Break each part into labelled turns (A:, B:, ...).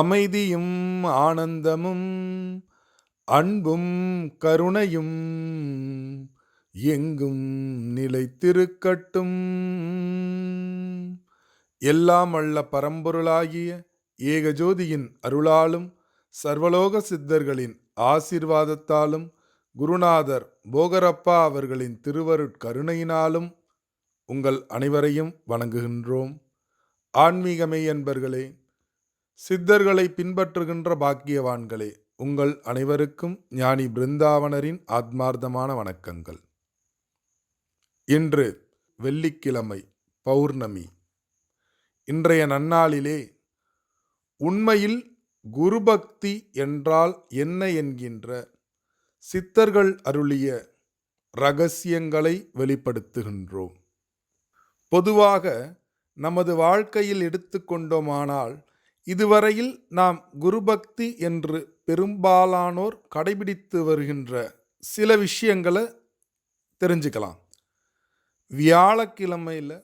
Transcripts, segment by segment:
A: அமைதியும் ஆனந்தமும் அன்பும் கருணையும் எங்கும் நிலைத்திருக்கட்டும். எல்லாம் அல்ல பரம்பொருளாகிய ஏகஜோதியின் அருளாலும் சர்வலோக சித்தர்களின் ஆசீர்வாதத்தாலும் குருநாதர் போகரப்பா அவர்களின் திருவருட்கருணையினாலும் உங்கள் அனைவரையும் வணங்குகின்றோம். ஆன்மீகமே என்பர்களே சித்தர்களை பின்பற்றுகின்ற பாக்கியவான்களே உங்கள் அனைவருக்கும் ஞானி பிருந்தாவனரின் ஆத்மார்த்தமான வணக்கங்கள். இன்று வெள்ளிக்கிழமை பௌர்ணமி. இன்றைய நன்னாளிலே உண்மையில் குருபக்தி என்றால் என்ன என்கின்ற சித்தர்கள் அருளிய ரகசியங்களை வெளிப்படுத்துகின்றோம். பொதுவாக நமது வாழ்க்கையில் எடுத்துக்கொண்டோமானால் இதுவரையில் நாம் குருபக்தி என்று பெரும்பாலானோர் கடைபிடித்து வருகின்ற சில விஷயங்களை தெரிஞ்சுக்கலாம். வியாழக்கிழமையில்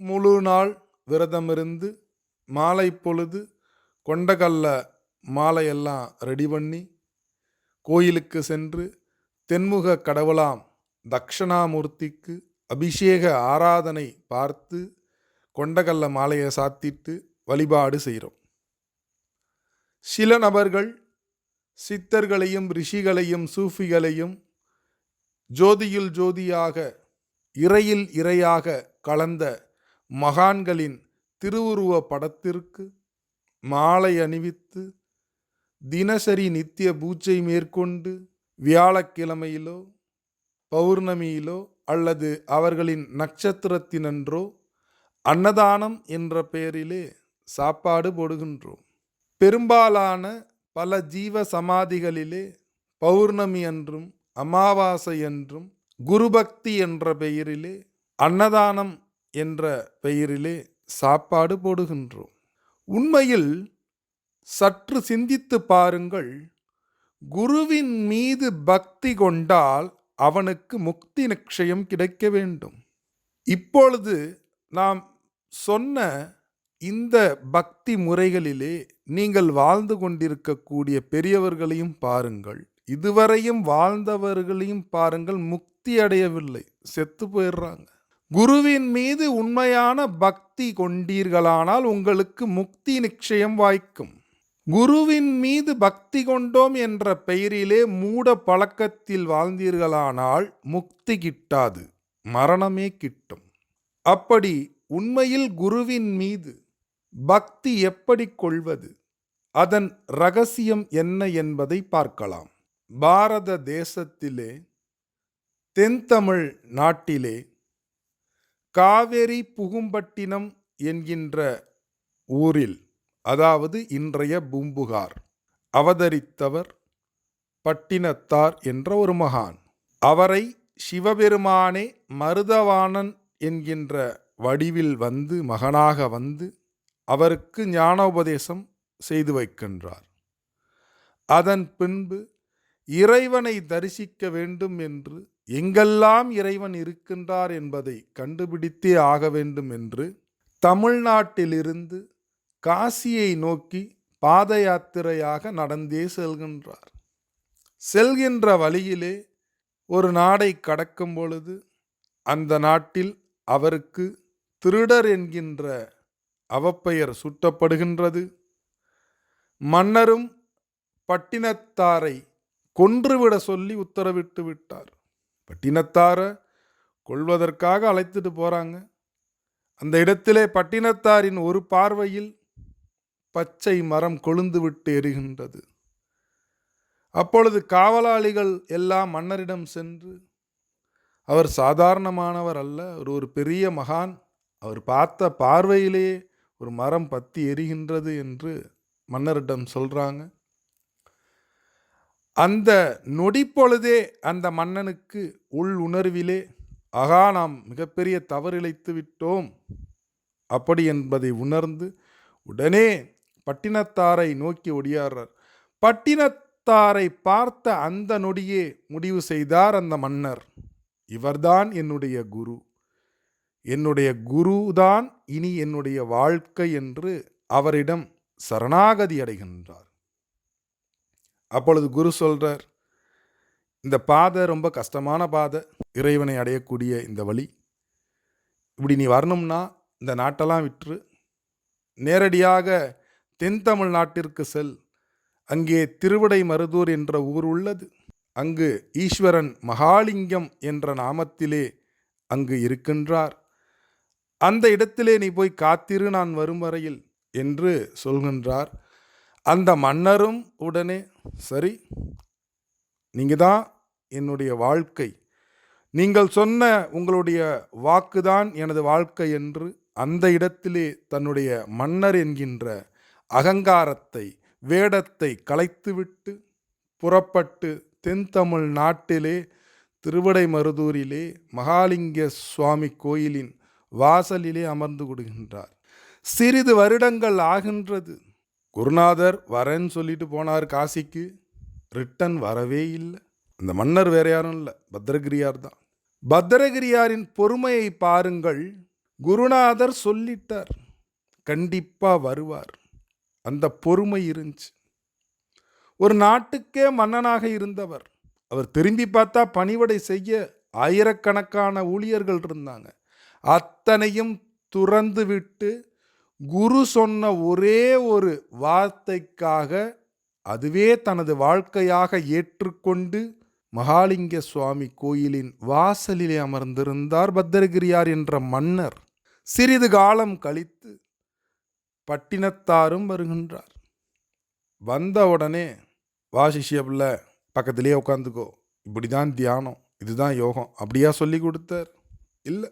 A: முழு நாள் விரதம் இருந்து மாலை பொழுது கொண்டகல்ல மாலையெல்லாம் ரெடி பண்ணி கோயிலுக்கு சென்று தென்முக கடவுளாம் தக்ஷணாமூர்த்திக்கு அபிஷேக ஆராதனை பார்த்து கொண்டகல்ல மாலையை சாத்திட்டு வழிபாடு செய்கிறோம். சில நபர்கள் சித்தர்களையும் ரிஷிகளையும் சூஃபிகளையும் ஜோதியில் ஜோதியாக இறையில் இறையாக கலந்த மகான்களின் திருவுருவ படத்திற்கு மாலை அணிவித்து தினசரி நித்திய பூஜை மேற்கொண்டு வியாழக்கிழமையிலோ பௌர்ணமியிலோ அல்லது அவர்களின் நட்சத்திரத்தினன்றோ அன்னதானம் என்ற பெயரிலே சாப்பாடு போடுகின்றோம். பெரும்பாலான பல ஜீவ சமாதிகளிலே பௌர்ணமி என்றும் அமாவாசை என்றும் குருபக்தி என்ற பெயரிலே அன்னதானம் என்ற பெயரிலே சாப்பாடு போடுகின்றோம். உண்மையில் சற்று சிந்தித்து பாருங்கள் குருவின் மீது பக்தி கொண்டால் அவனுக்கு முக்தி நிச்சயம் கிடைக்க வேண்டும். இப்பொழுது நாம் சொன்ன இந்த பக்தி முறைகளிலே நீங்கள் வாழ்ந்து கொண்டிருக்கக்கூடிய பெரியவர்களையும் பாருங்கள். இதுவரையும் வாழ்ந்தவர்களையும் பாருங்கள் முக்தி அடையவில்லை செத்து போயிடுறாங்க. குருவின் மீது உண்மையான பக்தி கொண்டீர்களானால் உங்களுக்கு முக்தி நிச்சயம் வாய்க்கும். குருவின் மீது பக்தி கொண்டோம் என்ற பெயரிலே மூட பழக்கத்தில் வாழ்ந்தீர்களானால் முக்தி கிட்டாது மரணமே கிட்டும். அப்படி உண்மையில் குருவின் மீது பக்தி எப்படி கொள்வது? அதன் ரகசியம் என்ன என்பதை பார்க்கலாம். பாரத தேசத்திலே தென்தமிழ் நாட்டிலே காவேரி புகும்பட்டினம் என்கின்ற ஊரில் அதாவது இன்றைய பூம்புகார் அவதரித்தவர் பட்டினத்தார் என்ற ஒரு மகான். அவரை சிவபெருமானே மருதவாணன் என்கின்ற வடிவில் வந்து மகனாக வந்து அவருக்கு ஞானோபதேசம் செய்து வைக்கின்றார். அதன் பின்பு இறைவனை தரிசிக்க வேண்டும் என்று எங்கெல்லாம் இறைவன் இருக்கின்றார் என்பதை கண்டுபிடித்தே ஆக வேண்டும் என்று தமிழ்நாட்டிலிருந்து காசியை நோக்கி பாத யாத்திரையாக நடந்தே செல்கின்றார். செல்கின்ற வழியிலே ஒரு நாடை கடக்கும் பொழுது அந்த நாட்டில் அவருக்கு திருடர் என்கின்ற அவப்பெயர் சுட்டப்படுகின்றது. மன்னரும் பட்டினத்தாரை கொன்றுவிட சொல்லி உத்தரவிட்டு விட்டார். பட்டினத்தாரை கொள்வதற்காக அழைத்துட்டு போறாங்க. அந்த இடத்திலே பட்டினத்தாரின் ஒரு பார்வையில் பச்சை மரம் கொழுந்து விட்டு எரிகின்றது. அப்பொழுது காவலாளிகள் எல்லாம் மன்னரிடம் சென்று அவர் சாதாரணமானவர் அல்ல அவர் ஒரு பெரிய மகான். அவர் பார்த்த பார்வையிலேயே ஒரு மரம் பத்தி எரிகின்றது என்று மன்னரிடம் சொல்கிறாங்க அந்த நொடி பொழுதே அந்த மன்னனுக்கு உள் உணர்விலே ஆகா நாம் மிகப்பெரிய தவறிழைத்து விட்டோம். அப்படி என்பதை உணர்ந்து உடனே பட்டினத்தாரை நோக்கி ஒடியாடுறார் பட்டினத்தாரை பார்த்த அந்த நொடியே முடிவு செய்தார் அந்த மன்னர். இவர்தான் என்னுடைய குரு. என்னுடைய குருதான் இனி என்னுடைய வாழ்க்கை என்று அவரிடம் சரணாகதி அடைகின்றார். அப்பொழுது குரு சொல்றார் இந்த பாதை ரொம்ப கஷ்டமான பாதை இறைவனை அடையக்கூடிய இந்த வழி. இப்படி நீ வரணும்னா இந்த நாட்டெல்லாம் விற்று நேரடியாக தென் தமிழ்நாட்டிற்கு செல். அங்கே திருவிடை மருதூர் என்ற ஊர் உள்ளது. அங்கு ஈஸ்வரன் மகாலிங்கம் என்ற நாமத்திலே அங்கு இருக்கின்றார். அந்த இடத்திலே நீ போய் காத்திரு நான் வரும் வரையில் என்று சொல்கின்றார். அந்த மன்னரும் உடனே சரி நீங்கள் தான் என்னுடைய வாழ்க்கை. நீங்கள் சொன்ன உங்களுடைய வாக்குதான் எனது வாழ்க்கை என்று அந்த இடத்திலே தன்னுடைய மன்னர் என்கின்ற அகங்காரத்தை வேடத்தை கலைத்துவிட்டு புறப்பட்டு தென்தமிழ் நாட்டிலே நாட்டிலே திருவிடைமருதூரிலே மகாலிங்க சுவாமி கோயிலின் வாசலிலே அமர்ந்து கொடுக்கின்றார் சிறிது வருடங்கள் ஆகின்றது. குருநாதர் வரேன்னு சொல்லிட்டு போனார் காசிக்கு. ரிட்டன் வரவே இல்லை. அந்த மன்னர் வேற யாரும் இல்லை. பத்ரகிரியார் தான். பத்ரகிரியாரின் பொறுமையை பாருங்கள். குருநாதர் சொல்லிட்டார். கண்டிப்பாக வருவார். அந்த பொறுமை இருந்துச்சு. ஒரு நாட்டுக்கே மன்னனாக இருந்தவர். அவர் திரும்பி பார்த்தா பணிவடை செய்ய ஆயிரக்கணக்கான ஊழியர்கள் இருந்தாங்க. அத்தனையும் துறந்துவிட்டு குரு சொன்ன ஒரே ஒரு வார்த்தைக்காக அதுவே தனது வாழ்க்கையாக ஏற்றுக்கொண்டு மகாலிங்க சுவாமி கோயிலின் வாசலிலே அமர்ந்திருந்தார் பத்திரகிரியார் என்ற மன்னர். சிறிது காலம் கழித்து பட்டினத்தாரும் வருகின்றார். வந்த உடனே வாசிஷ்ய பக்கத்திலேயே உட்காந்துக்கோ இப்படி தான் தியானம் இதுதான் யோகம். அப்படியா சொல்லி கொடுத்தார். இல்லை.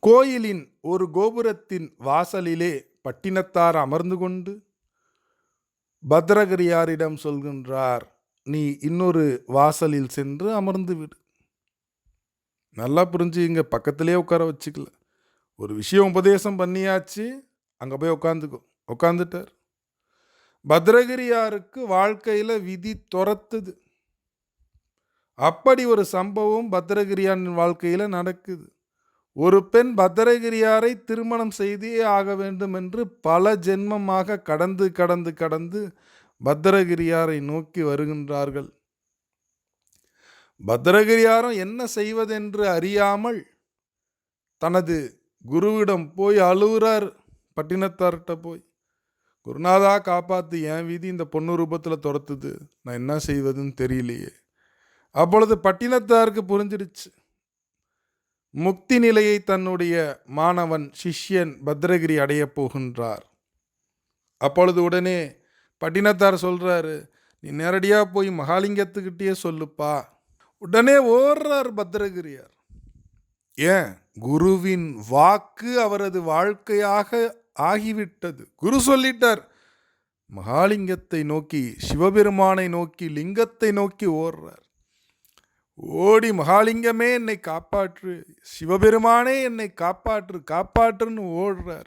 A: கோயிலின் ஒரு கோபுரத்தின் வாசலிலே பட்டினத்தார் அமர்ந்து கொண்டு பத்ரகிரியாரிடம் சொல்கின்றார் நீ இன்னொரு வாசலில் சென்று அமர்ந்து விடு. நல்லா புரிஞ்சு இங்கே பக்கத்திலே உட்கார வச்சுக்கல. ஒரு விஷயம் உபதேசம் பண்ணியாச்சு அங்கே போய் உட்காந்துக்கோ. உட்காந்துட்டார். பத்ரகிரியாருக்கு வாழ்க்கையில் விதி துரத்துது. அப்படி ஒரு சம்பவம் பத்ரகிரியாரின் வாழ்க்கையில் நடக்குது. ஒரு பெண் பத்திரகிரியாரை திருமணம் செய்தே ஆக வேண்டும் என்று பல ஜென்மமாக கடந்து கடந்து கடந்து பத்திரகிரியாரை நோக்கி வருகின்றார்கள். பத்திரகிரியாரம் என்ன செய்வதென்று அறியாமல் தனது குருவிடம் போய் அழுகிறார். பட்டினத்தார்கிட்ட போய் குருநாதா காப்பாற்று என் வீதி இந்த பொண்ணு ரூபத்தில் துரத்துது. நான் என்ன செய்வதுன்னு தெரியலையே. அப்பொழுது பட்டினத்தாருக்கு புரிஞ்சிடுச்சு. முக்தி நிலையை தன்னுடைய மாணவன் சிஷ்யன் பத்ரகிரி அடையப் போகின்றார். அப்பொழுது உடனே பட்டினத்தார் சொல்கிறாரு நீ நேரடியாக போய் மகாலிங்கத்துக்கிட்டே சொல்லுப்பா. உடனே ஓடுறார் பத்ரகிரியார். ஏன்? குருவின் வாக்கு அவரது வாழ்க்கையாக ஆகிவிட்டது. குரு சொல்லிட்டார் மகாலிங்கத்தை நோக்கி சிவபெருமானை நோக்கி லிங்கத்தை நோக்கி ஓடுறார் ஓடி மகாலிங்கமே என்னை காப்பாற்று. சிவபெருமானே என்னை காப்பாற்று காப்பாற்றுன்னு ஓடுறார்.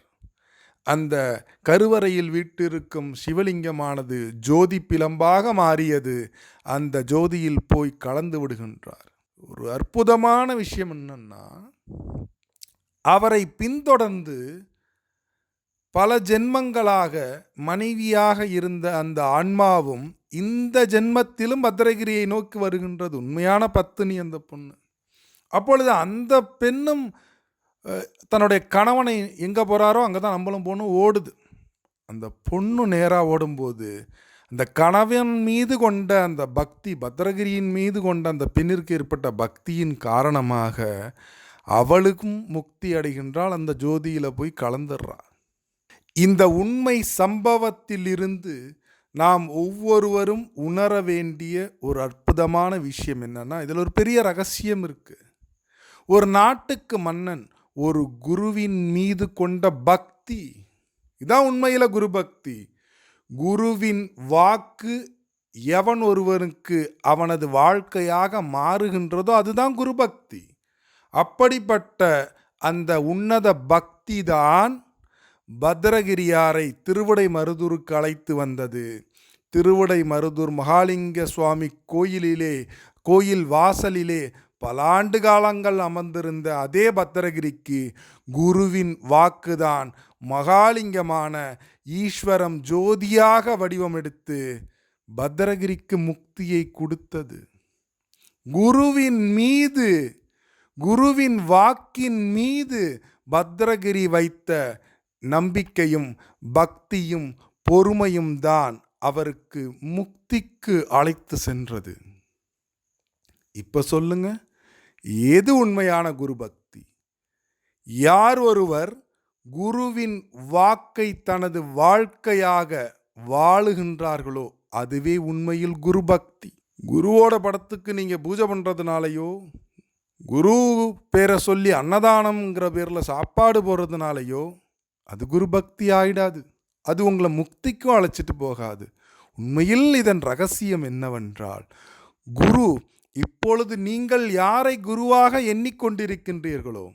A: அந்த கருவறையில் வீட்டிருக்கும் சிவலிங்கமானது ஜோதி பிளம்பாக மாறியது. அந்த ஜோதியில் போய் கலந்து விடுகின்றார். ஒரு அற்புதமான விஷயம் என்னன்னா அவரை பின்தொடர்ந்து பல ஜென்மங்களாக மனைவியாக இருந்த அந்த ஆன்மாவும் இந்த ஜென்மத்திலும் பத்திரகிரியை நோக்கி வருகின்றது. உண்மையான பத்தினி அந்த பொண்ணு. அப்பொழுது அந்த பெண்ணும் தன்னுடைய கணவனை எங்கே போகிறாரோ அங்கே தான் நம்மளும் பொண்ணும் ஓடுது. அந்த பொண்ணு நேராக ஓடும்போது அந்த கணவன் மீது கொண்ட அந்த பக்தி பத்ரகிரியின் மீது கொண்ட அந்த பெண்ணிற்கு ஏற்பட்ட பக்தியின் காரணமாக அவளுக்கும் முக்தி அடைகின்றால் அந்த ஜோதியில் போய் கலந்துடுறா. இந்த உண்மை சம்பவத்திலிருந்து நாம் ஒவ்வொருவரும் உணர வேண்டிய ஒரு அற்புதமான விஷயம் என்னன்னா இதில் ஒரு பெரிய ரகசியம் இருக்கு. ஒரு நாட்டுக்கு மன்னன் ஒரு குருவின் மீது கொண்ட பக்தி இதான் உண்மையில் குரு பக்தி. குருவின் வாக்கு எவன் ஒருவனுக்கு அவனது வாழ்க்கையாக மாறுகின்றதோ அதுதான் குரு பக்தி. அப்படிப்பட்ட அந்த உன்னத பக்தி தான் பத்ரகிரியாரை திருவடை மருதூருக்கு அழைத்து வந்தது. திருவிடை மருதூர் மகாலிங்க சுவாமி கோயிலிலே கோயில் வாசலிலே பல ஆண்டு காலங்கள் அமர்ந்திருந்த அதே பத்திரகிரிக்கு குருவின் வாக்குதான் மகாலிங்கமான ஈஸ்வரம் ஜோதியாக வடிவமெடுத்து பத்ரகிரிக்கு முக்தியை கொடுத்தது. குருவின் மீது குருவின் வாக்கின் மீது பத்ரகிரி வைத்த நம்பிக்கையும் பக்தியும் பொறுமையும் தான் அவருக்கு முக்திக்கு அழைத்து சென்றது. இப்போ சொல்லுங்க எது உண்மையான குரு பக்தி யார் ஒருவர் குருவின் வாக்கை தனது வாழ்க்கையாக வாழுகின்றார்களோ அதுவே உண்மையில் குரு பக்தி குருவோட படத்துக்கு நீங்கள் பூஜை பண்ணுறதுனாலையோ குரு பேரை சொல்லி அன்னதானம்ங்கிற பேரில் சாப்பாடு போடுறதுனாலையோ அது குரு பக்தி ஆயிடாது. அது உங்களை முக்திக்கும் அழைச்சிட்டு போகாது. உண்மையில் இதன் ரகசியம் என்னவென்றால் குரு இப்பொழுது நீங்கள் யாரை குருவாக எண்ணிக்கொண்டிருக்கின்றீர்களோ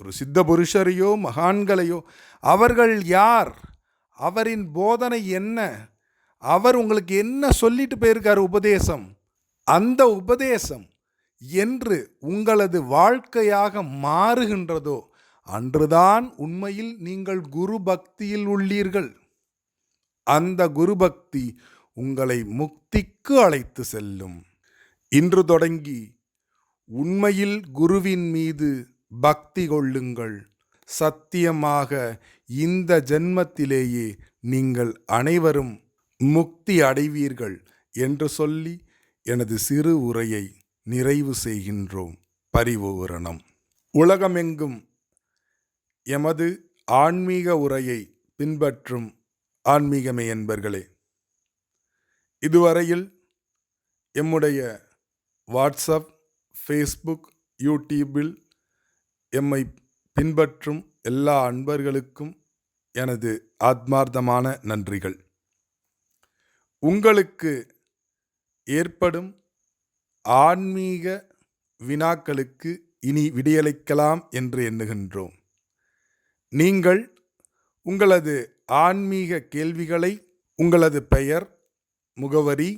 A: ஒரு சித்த புருஷரையோ மகான்களையோ அவர்கள் யார்? அவரின் போதனை என்ன? அவர் உங்களுக்கு என்ன சொல்லிட்டு போயிருக்கார் உபதேசம்? அந்த உபதேசம் என்று உங்களது வாழ்க்கையாக மாறுகின்றதோ அன்றுதான் உண்மையில் நீங்கள் குரு பக்தியில் உள்ளீர்கள். அந்த குரு பக்தி உங்களை முக்திக்கு அழைத்து செல்லும். இன்று தொடங்கி உண்மையில் குருவின் மீது பக்தி கொள்ளுங்கள். சத்தியமாக இந்த ஜென்மத்திலேயே நீங்கள் அனைவரும் முக்தி அடைவீர்கள் என்று சொல்லி எனது சிறு உரையை நிறைவு செய்கின்றோம். பரிபூரணம். உலகமெங்கும் எமது ஆன்மீக உரையை பின்பற்றும் ஆன்மீகமே என்பர்களே. இதுவரையில் எம்முடைய வாட்ஸ்அப் ஃபேஸ்புக் யூடியூபில் எம்மை பின்பற்றும் எல்லா அன்பர்களுக்கும் எனது ஆத்மார்த்தமான நன்றிகள். உங்களுக்கு ஏற்படும் ஆன்மீக வினாக்களுக்கு இனி விடியளிக்கலாம் என்று எண்ணுகின்றோம். நீங்கள் உங்களது ஆன்மீக கேள்விகளை உங்களது பெயர் முகவரி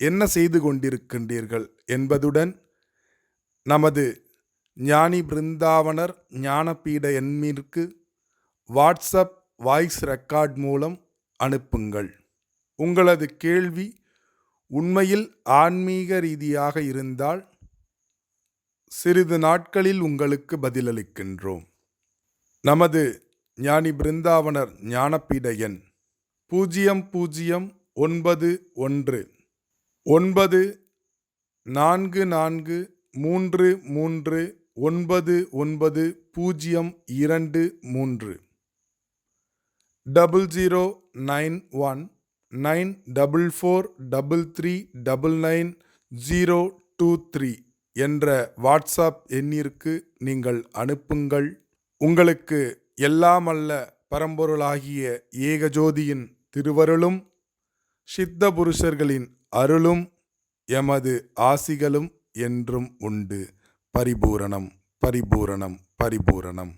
A: என்ன செய்து கொண்டிருக்கின்றீர்கள் என்பதுடன் நமது ஞானி பிருந்தாவனர் ஞானபீட எண்ணிற்கு வாட்ஸ்அப் வாய்ஸ் ரெக்கார்ட் மூலம் அனுப்புங்கள். உங்களது கேள்வி உண்மையில் ஆன்மீக ரீதியாக இருந்தால் சிறிது நாட்களில் உங்களுக்கு பதிலளிக்கின்றோம். நமது ஞானி பிருந்தாவனர் ஞானப்பீடையன். எண் பூஜ்ஜியம் பூஜ்ஜியம் ஒன்பது ஒன்று. ஒன்பது நான்கு நான்கு மூன்று மூன்று ஒன்பது ஒன்பது பூஜ்ஜியம் இரண்டு மூன்று. Double zero nine one nine double four double three double nine zero two three என்ற வாட்ஸ்அப் எண்ணிற்கு நீங்கள் அனுப்புங்கள். உங்களுக்கு எல்லாமல்ல பரம்பொருளாகிய ஏகஜோதியின் திருவருளும் சித்த புருஷர்களின் அருளும் எமது ஆசிகளும் என்றும் உண்டு. பரிபூரணம் பரிபூரணம் பரிபூரணம்.